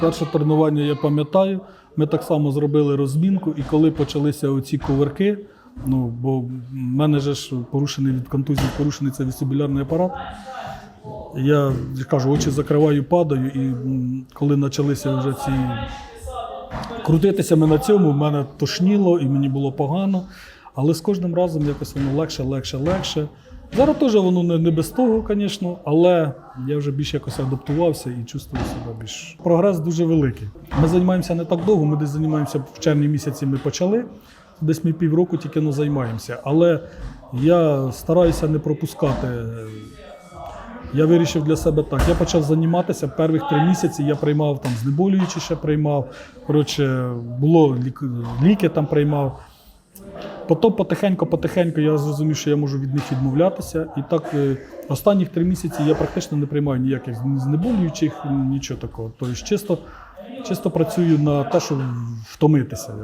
Перше тренування я пам'ятаю. Ми так само зробили розмінку, і коли почалися оці коверки, ну бо в мене же ж порушений від контузії, порушений це вестибулярний апарат. Я кажу, очі закриваю, падаю, і коли почалися вже ці крутитися ми на цьому, в мене тошніло і мені було погано. Але з кожним разом якось воно легше, легше, легше. Зараз теж воно не, без того, звісно, але я вже більш якось адаптувався і чувствую себе більш. Прогрес дуже великий. Ми займаємося не так довго, ми десь займаємося в червні місяці ми почали. Десь ми півроку тільки ну, займаємося. Але я стараюся не пропускати я вирішив для себе так. Я почав займатися перших три місяці. Я приймав там знеболюючі ще приймав. Коротше, було лік, ліки там приймав. Потім потихеньку-потихеньку я зрозумів, що я можу від них відмовлятися. І так е, останніх три місяці я практично не приймаю ніяких ні знеболюючих, нічого такого. Тобто чисто, чисто працюю на те, щоб втомитися.